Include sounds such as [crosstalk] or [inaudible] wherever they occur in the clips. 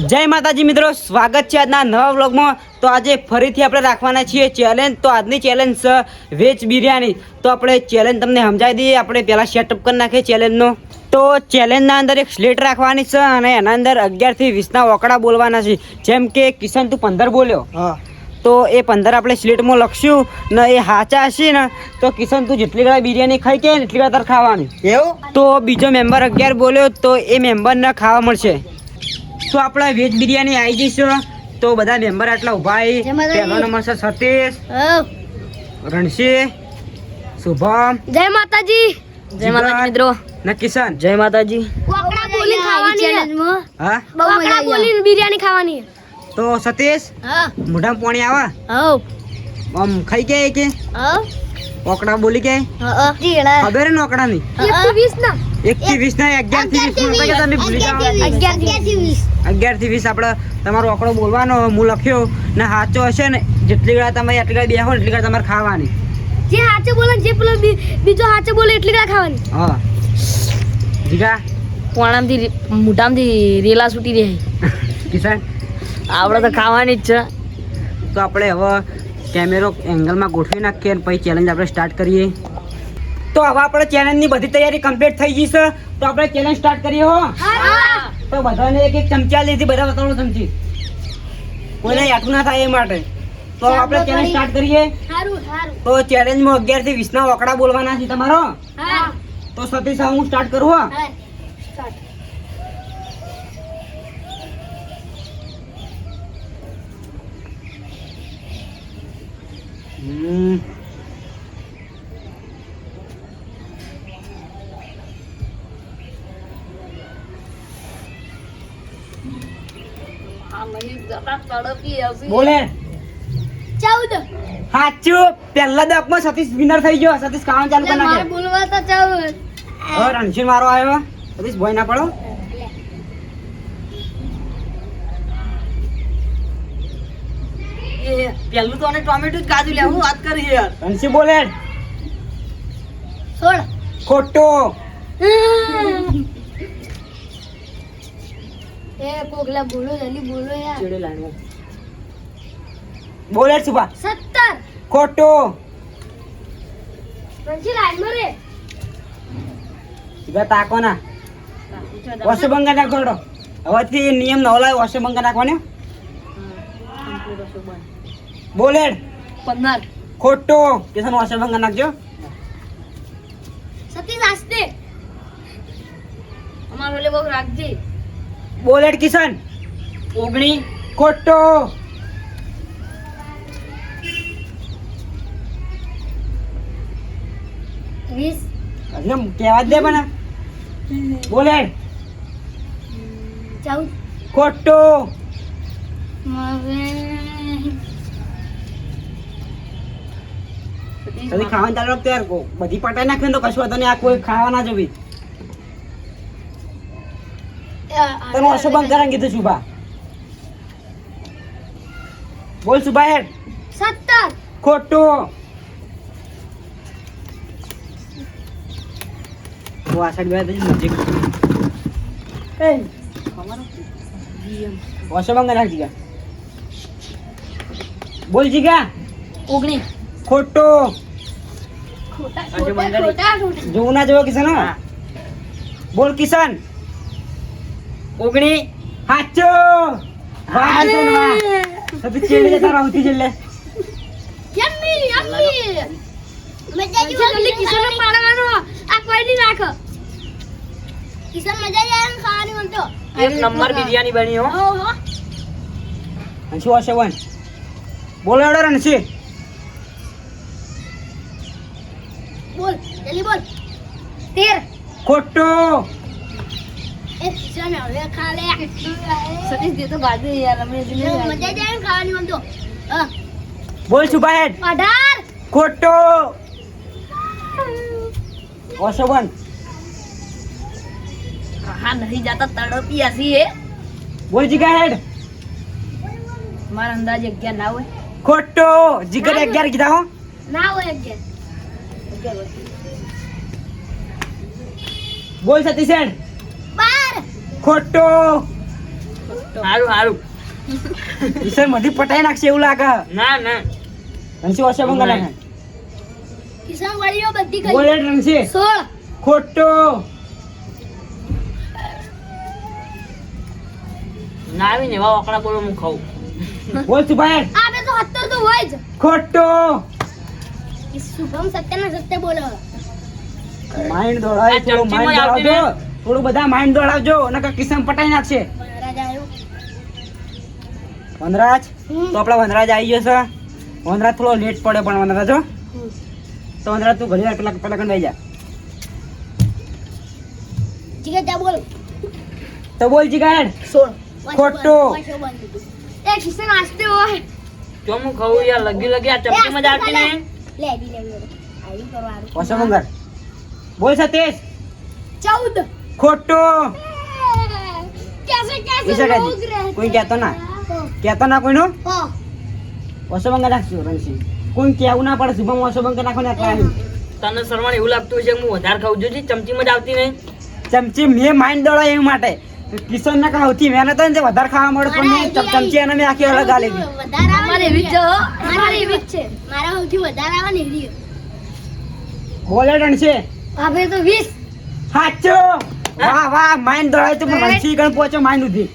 જય માતાજી મિત્રો સ્વાગત છે આજના નવા વ્લોગમાં. તો આજે ફરીથી આપણે રાખવાના છીએ ચેલેન્જ તો આજની ચેલેન્જ છે વેજ બિરયાની તો આપણે ચેલેન્જ તમને સમજાવી દઈએ આપણે પહેલાં સેટઅપ કરી નાખીએ ચેલેન્જનો તો ચેલેન્જના અંદર એક સ્લેટ રાખવાની છે અને એના અંદર અગિયારથી વીસના ઓકડા બોલવાના છે. જેમ કે કિશન તું પંદર બોલ્યો. હા. તો એ પંદર આપણે સ્લેટમાં લખશું ને એ હાચા હશે ને તો કિશન તું જેટલી ગળા બિરયાની ખાઈ કે એટલી ગળા તારે ખાવાની. એવું? તો બીજો મેમ્બર અગિયાર બોલ્યો તો એ મેમ્બરને ખાવા મળશે. તો આપણે વેજ બિરયાની આવી જઈશું તો બધા મેમ્બર આટલા ઊભા પહેલો નંબર છે સતીશ. રણસી શુભમ. જય માતાજી. જય માતાજી મિત્રો. ને કિશન. જય માતાજી. ખાવાની હા? બિરયાની ખાવાની. તો સતીશ હા મોઢામાં પાણી આવે? આમ ખાઈ કે? કે ઓકડા બોલી હા ખબર ને ઓકડા ની વીસ ના. એક થી વીસ ના અગિયારથી વીસ તમે ભૂલી જાઓ. અગિયારથી વીસ. આપણે તમારો આંકડો બોલવાનો હું લખ્યો ને સાચો હશે ને જેટલી ગળા તમારે એટલી ગળા બેહો એટલી ગળા તમારે ખાવાની. જે સાચો બોલે ને જે પેલો બીજો સાચો બોલે એટલી ગળા ખાવાની. હા. જીગા પોણામથી મોઢામાંથી રેલા છૂટી રહે. કિસાન આપણે તો ખાવાની જ છે. તો આપણે હવે કેમેરો એંગલમાં ગોઠવી નાખીએ અને પછી ચેલેન્જ આપણે સ્ટાર્ટ કરીએ. તો હવે આપણે ચેલેન્જની બધી તૈયારી કમ્પ્લીટ થઈ ગઈ છે. તો આપણે ચેલેન્જ સ્ટાર્ટ કરીએ હો. તો બધાને એક એક ચમચા લીધી બધા બતાવો ચમચી. કોઈને યાઠું ના થાય એ માટે. તો આપણે ચેલેન્જ સ્ટાર્ટ કરીએ. તો ચેલેન્જમાં અગિયારથી વીસ ના વકડા બોલવાના છે તમારો. તો સતીશ હું સ્ટાર્ટ કરું હો. હા હમ. બોલે. ચૌદ સાચું પહેલા દકમાં સતીશ વિનર થઈ ગયો. સતીશ ખાવાનું ચાલુ કરી નાખે બોલવા તો ચૌદ હવે રણછીન મારો આવ્યો. સતીશ ભોય ના પડો. પેલું તો અને ટોમેટો જ કાજુ લે. હું વાત કરી યાર. રણછીન બોલે. ખોટો. એ કોકલા બોલો જલ્દી બોલો યાર. ચેડે લાઈનમાં. બોલે સુભા સત્તર. ખોટો. પછી લાઈનમાં રે. સીધા તાકો ના. વસુબંગા નાખો હવેથી નિયમ નવો લાવ્યો વસુબંગા નાખવાનો. બોલેડ પંદર. ખોટો. કિશન વસુબંગા નાખજો. સતીશ આસ્તે. અમારો ઓલે રાખજે. બોલેડ કિશન. ઓગણી. ખોટો. વીસ. એમ કહેવા દે પણ બોલેડ ચૌદ ખોટો. કદી ખાવાનું ચાલુ રાખતો યાર બધી પટાઈ નાખે તો કશું નહીં. આ કોઈ ખાવા ના જવી. તને વસુબંગ કરવાનું કીધું શુભા. બોલ શુભા હેડ. સત્તર. ખોટો. ઓ આ સાઈડ બેઠા છે નજીક એ વસુબંગ નાખ જીગા બોલ જીગા. ઓગણી. ખોટો. જોવું ના જોવો કિશન બોલ કિશન. ઓગણી. હાચો. વાહ સતી ચેડી જતા રહો ઉઠી જલ્લે. Yummy yummy. મજા જલ્દી કિશોર પાડવાનો. આ કોઈ નહીં રાખ. કિશન મજા આવે જાય ખાવાની મન તો એક નંબર બિરયાની બની હો અંશુ હશે વન બોલ એડો રણસી બોલ જલ્દી બોલ તેર ખોટો એ કિશન હવે ખા લે સતીશ દે તો ગાજે યાર અમે મજા જાય ખાવાની મન તો બોલ સુભા હેડ ખોટો હશે વન હા નહીં જાતા તડપી હસી હે બોલ જીગા હેડ. મારા અંદાજે અગિયાર ના હોય. ખોટો. જીગર અગિયાર કીધા હો. ના હોય અગિયાર. બોલ સતીશ હેડ. બાર. ખોટો. હારું હારું. ઈસર મધી પટાઈ નાખશે એવું લાગે. ના ના. રણસી ઓછા મંગલા કિશન વળીઓ બધી કરી બોલે રણસી 16 ખોટો. ના આવીને એવા ઓકડા બોલો હું ખાઉં. બોલ સુભાઈ આ બે તો હત્તર તો હોય જ. ખોટો. શુભમ સત્ય ના સત્ય બોલો. માઇન્ડ દોડાય થોડું માઇન્ડ દોડાવજો. થોડું બધા માઇન્ડ દોડાવજો નકર કિસમ પટાઈ નાખશે. આવ્યો વનરાજ? તો આપણા વનરાજ આવી ગયો છે. વનરાજ થોડો લેટ પડે પણ વનરાજ હો. તો વનરાજ તું ઘણી વાર પેલા પેલા કંઈ જા. જીગા જા બોલ. તો બોલ જીગાડ સોળ. ખોટું. એ ખિસ્સે નાસ્તે હોય? તો હું ખાઉં યાર લગી લગી આ ચપટી મજા આવતી ને લે દી લે આઈ કરવાનું. કોસો મંગર બોલ સતીશ. 14 ખોટું. કેસે કેસે રોગ રહે કોઈ કહેતો ના? કહેતો ના કોઈનો? હા. ઓસો મંગર રાખજો રણસી કોઈ કેવું ના પડે શુભમ ઓસો મંગર નાખો ને આટલા તને સરવાણ એવું લાગતું છે હું વધારે ખાઉં? છું ચમચી મજા આવતી નહીં. ચમચી મેં માઇન્ડ દોડો એ માટે. કિશન ના સૌથી મહેનત ને વધારે ખાવા મળે પણ ચમચી એને મેં આખી અલગ આલે વધારે આવે એવી જ છે હો. મારા એવી જ છે. મારા સૌથી વધારે આવે ને એવી બોલે રણસિંહ હવે તો 20 સાચો? વાહ વાહ માઇન દોડાય તો પણ રણસિંહ ગણ પહોંચો માઇન્ડ ઉધી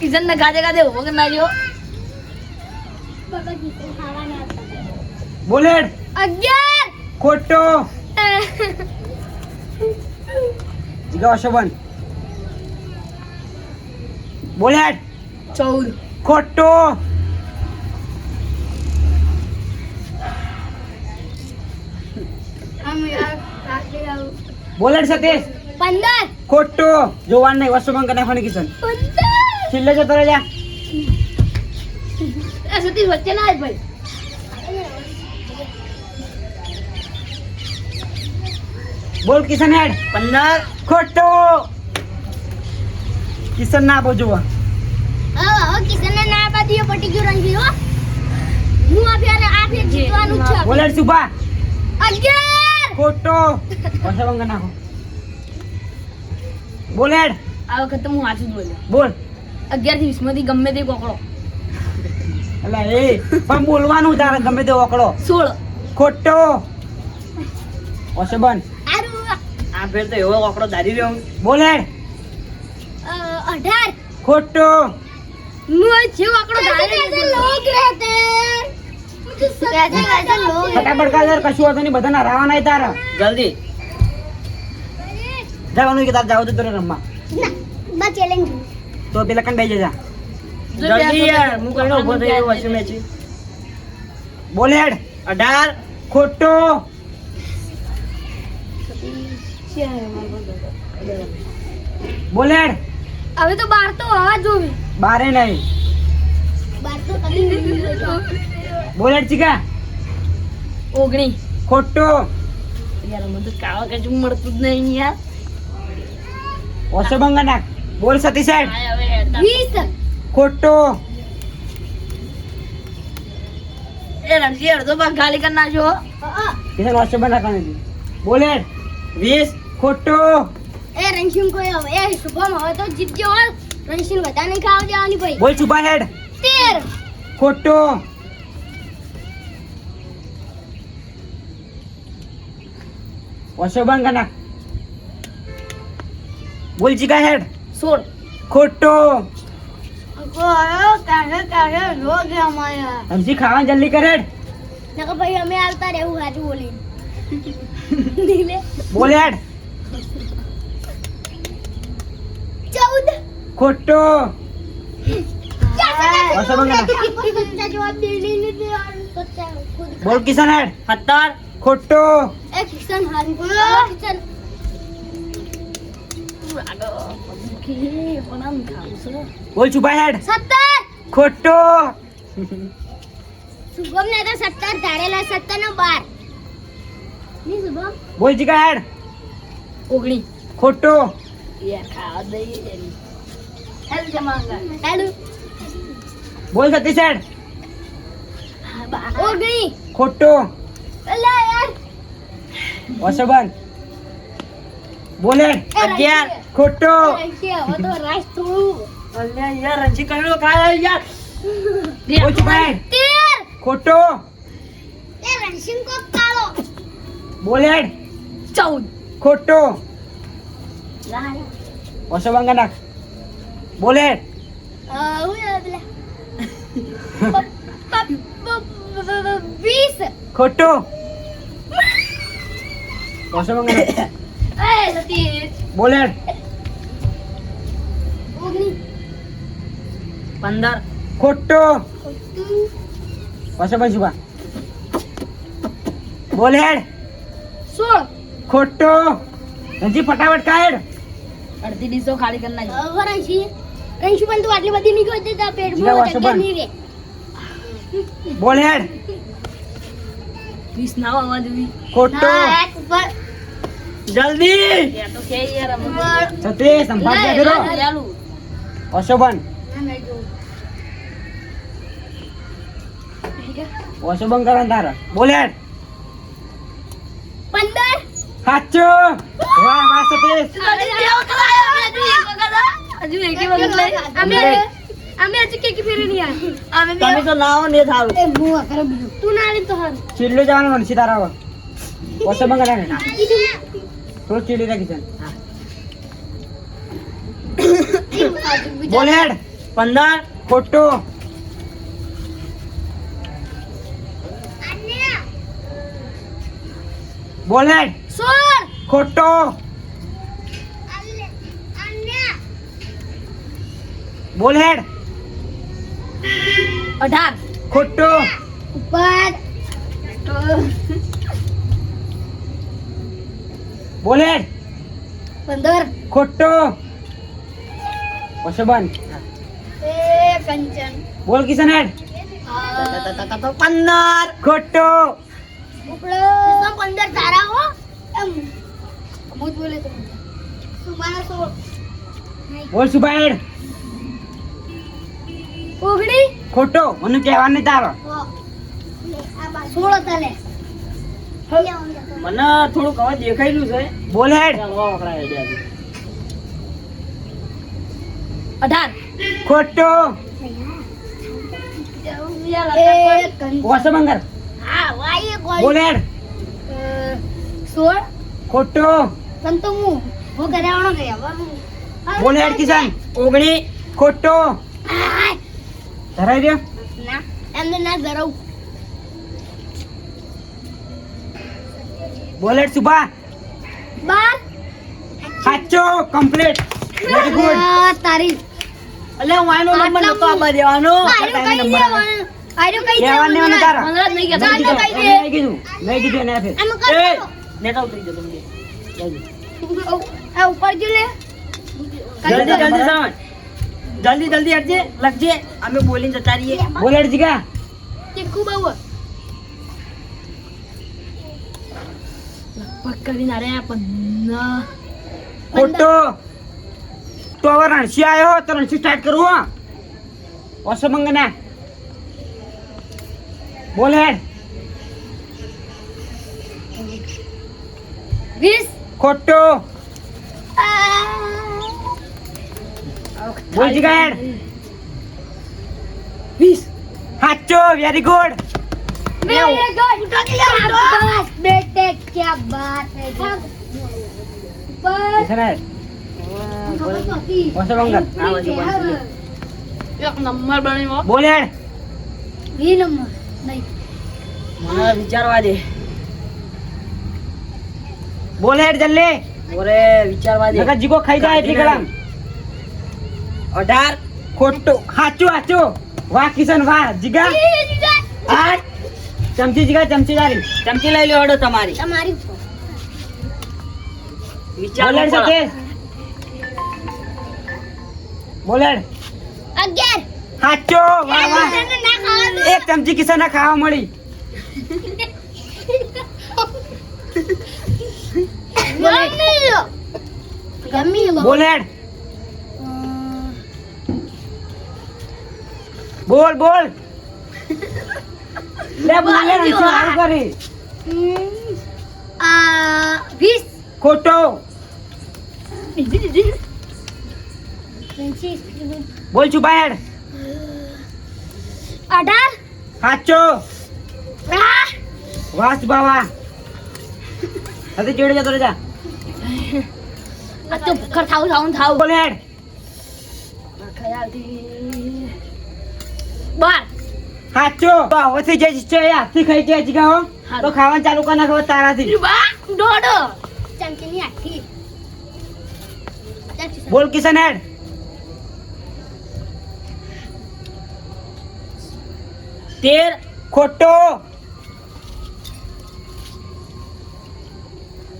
કિશન ને ગાજે ગાજે ઊભો કરી નાખ્યો બાબા ગીતો ખાવાના હતા. બોલે 11 ખોટો. [laughs] જીગા ઓછો બંધ બોલે. ચૌદ. ખોટો. બોલેટ સતીશ. 15 ખોટો. જોવાનું નહીં બંધ કરી નાખવાની કિશન. છેલ્લે જતો રહ્યા સતીશ વચ્ચે ના ભાઈ. બોલ કિશન હેડ. પંદર. ખોટો. કિશન ના બોજો હા હા કિશન ના પાડીયો પટી ગયો રંગી હો. હું આ ફેર આ ફેર જીતવાનું છે બોલર સુભા. 11 ખોટો. પાછા બંધ નાખો. બોલ હેડ. આ વખતે હું જ બોલ્યો. બોલ. અગિયારથી વીસમાંથી ગમે તે કોકડો. એટલે એ પણ બોલવાનું તારે ગમે તે ઓકળો સોળ. ખોટો. આ ફેર તો એવો આંકડો દારી રહ્યો. બોલે. અઢાર. ખોટો. જેવો આંકડો ખોટો. બોલેડ. હવે તો બાર તો આવા જોવે બારે નહીં. બાર તો બોલેડ ચીકા. ઓગણી. ખોટો. યાર મને તો કાવા કજું મળતું નહીં યાર. ઓસો બંગા નાખ. બોલ સતી સાહેબ વીસ. ખોટો. એ રણજી અડધો ભાગ ગાલી કરી નાખ્યો બોલે વીસ. खोटो ए रंशिन को ए सुबह मावे तो जीत गयो रंशिन बताने का आ जाओ नी भाई बोल सुबह हेड तेर खोटो अशोभन का ना बोल जी का हेड सोर खोटो हम जी खावा जल्दी कर हेड भाई हमें आता रहू बोले बोले ખોટો. બોલ કિશન હેડ. સત્તર ખોટો. એ કિશન કિશન. બોલ છુપા હેડ. સત્તર. ખોટો. શુભમ ને તો સત્તર ધારેલા સત્તર નો બાર. બોલ જીગા હેડ. ઓગણી. ખોટો. યાર ખાવા દઈએ બોલ સતી સર. ઓગણી. ખોટો. અલા યાર. ઓછો બોલે. અગિયાર. ખોટો. અલ્યા યાર રણજી કયો ખાય યાર. તેર. ખોટો. એ રણસિંહ કોક કાળો. બોલ. ચૌદ. ખોટો. ઓછો નાખ બોલ. વીસ. ખોટો. બોલ. પંદર. ખોટો. ખોટું. ઓછો બંગ છુપા બોલ. સોળ ખોટો. હજી ફટાફટ કાઢ. અડધી ડીસો ખાલી કરી નાખી હવે રણસિંહ રણસિંહ પણ તું આટલી બધી નીકળી જતી તારા જીરા પેટમાં વાસો જગ્યા બંધ. નહીં રહે બોલ હેડ વીસ ના આવવા દેવી ખોટો ના, એક ઉપર જલ્દી એ તો કે યાર અમે ઉપર સતીશ સંભાળ લે, ફેરો લે, ચાલુ ઓછો બંગ ના, નહીં જોવું. ઓછો બંગ કરવાનું તારે બોલ હેડ પંદર સાચો વાહ વાહ સતીશ હજુ એક વખત લઈ અમે અમે હજી કેકી ફેરી નહીં આવ્યા. અમે બે- તમે તો ના આવો ને એ થારું એ હું આ કરે બીજું. તું ના આવી તો હારું. ચીડલો જવાનું નથી તારા હવે ઓછો બંગ નાખ થોડું ચીડી રાખી છે બોલ હેડ પંદર ખોટો બોલ હેડ સોળ ખોટો બોલ હેડ. અઢાર. ખોટો. ઉપર. બોલ હેડ. પંદર. ખોટો. ઓછો બંધ એ કંચન બોલ કિશન હેડ. પંદર. ખોટો. ઉપડો. પંદર તારા હો. એમ. બોલે તો. બોલ સુભા ઓગણી ખોટો મને કહેવાની તારો. સોળ તને મને થોડુંક હવે દેખાયેલું છે. બોલ હેડ. અઢાર. ખોટો. વાય બોલ હેડ. સોળ. ખોટો. પણ તો હું હું ઘરે આવવાનો ગયા બોલ હેડ કિસાન ઓગણી. ખોટો. ધરાઈ રહ્યા? ના એમને ના ધરાવ. બોલેટ સુભા. બાર. સાચો કમ્પ્લીટ વેરી ગુડ તારી. અલે હું આનો નંબર નતો આપવા દેવાનો? આયરો કઈ કઈ દેવાનું? તારા. પંદર જ નહીં કહેતા કીધું કઈ દે. મેં કીધું મેં કીધું એને આપે એ કર ઉતરી જતો તમે આ ઉપર જો લે. જલ્દી જલ્દી સમજ જલ્દી જલ્દી હટજે લખજે. અમે બોલીને જતા રહીએ. બોલ હેડ જીગા તે ખૂબ આવું. પગ કરીને અરે પંદર ખોટો. તો હવે રણસી આવ્યો તો રણસી સ્ટાર્ટ કરવું હા. ઓસો મંગના બોલ હેડ. વીસ. ખોટો. બોલ જીગાડ 20 સાચો વેરી ગુડ વેરી ગુડ બસ બેટે ક્યા બાત હે. બસ સર ઓસો બંગલ આ બાજુ એક નંબર બન્યો બોલ વિચારવા દે. બોલ વિચારવા દે જીગો ખાઈ જાય એટલી કલામ અઢાર ખોટો. સાચું સાચું વાહ કિશન વાહ જીગા. આઠ ચમચી જીગા ચમચી તારી ચમચી લઈ લો ઓડો તમારી. તમારી વિચાર બોલ હેડ સાથે બોલ અગિયાર. સાચો વાહ વાહ. એક ચમચી કિશન ના ખાવા મળી. બોલેડ. બોલ બોલ. [laughs] લે બોલે ને સારું કરી. આ 20 ખોટો. બોલ છું બાયડ અઢાર. સાચો. આ, વાસ બાવા. હવે ચેડે જતો રહેજા. આ તો ભૂખર થાવ થાવ ને થાવ બોલ હેડ. ખયાલથી બાર સાચો. તો હવેથી જે છે એ હાથથી ખાઈ જાય જીગા હો. તો ખાવાનું ચાલુ કરી નાખો તારાથી. બા દોડો. ચમચીની આખી બોલ કિશન હેડ. તેર. ખોટો.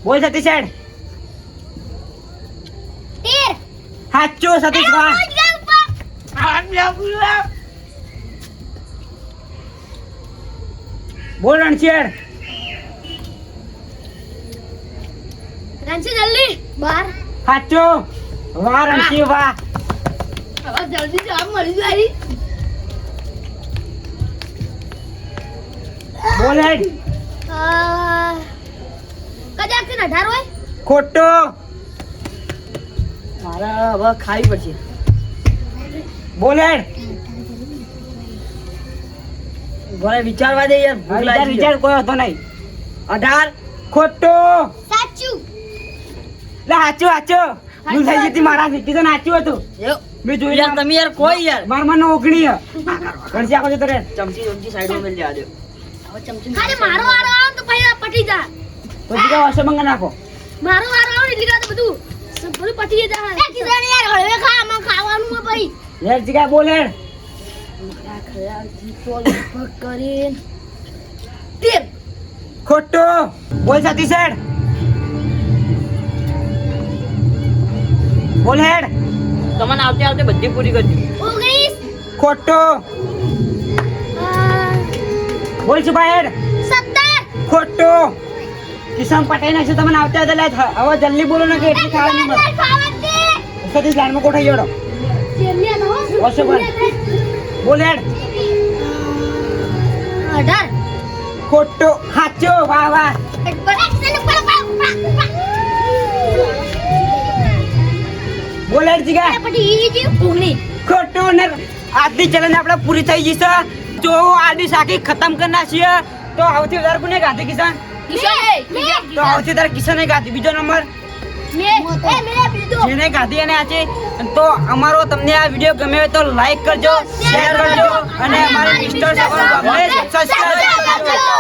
બોલ સતીશ હેડ. તેર. સાચો સતીશ વાહ બોલ રણછેડ રણછોડ જલ્દી. બાર. સાચો. વાહ રણછી વાહ. હવે જલ્દી જવાબ મળી જાય. બોલ હેડ. કદાચ ને અઢાર હોય? ખોટો. મારા હવે ખાવી પડશે. બોલ હેડ. ઘરે વિચારવા દે યાર ભૂખ વિચાર લાગી વિચાર કોઈ હતો નહીં. અઢાર. ખોટો. સાચું. લે સાચું સાચું ભૂલ થઈ જતી મારા થી તો નાચ્યું હતું. મેં જોયું યાર તમે યાર કોઈ યાર. માર મને ઓગણી [laughs] ઘણસી આખો જતો રે. ચમચી ચમચી સાઈડમાં મેલ દો. હવે મારો વારો આવે તો પછી પટી જા. તો જીગા વાસો મંગા નાખો. મારો વારો આવ ને એટલે તો બધું બધું પટી જાય એ કિશન યાર હળવે ખા આમાં ખાવાનું માં ભાઈ. યાર જીગા બોલ મારા ખયાલથી તો લગભગ કરીને તેર ખોટો. બોલ સતીશ હેડ બોલ હેડ. તમને આવતે આવતે બધી પૂરી કરજો ઓગણીસ. ખોટો. બોલ છુપા હેડ. સત્તર. ખોટો. કિશન પટાઈ નાખશે તમને આવતા હતા લે હવે જલ્દી બોલો ને કે એટલી ખાવાની મળે સતીશ લાઈનમાં કોઠાઈ જોડો. બોલ. હેડ અઢાર ખોટો સાચો વાહ વાહ. બોલેડ જીગા ખોટો ને આજની ચેલેન્જ આપણે પૂરી થઈ જશે જો આજની સાખી ખતમ કરી નાખીએ તો આવતી વધારે કોને ગાધી કિસાન? તો આવતી વધારે કિસાને ગાધી. બીજો નંબર. જેને ગાધી અને આજે તો અમારો તમને આ વીડિયો ગમે હોય તો લાઈક કરજો શેર કરજો અને અમારા મિસ્ટર સબસ્ક્રાઇબ કરજો.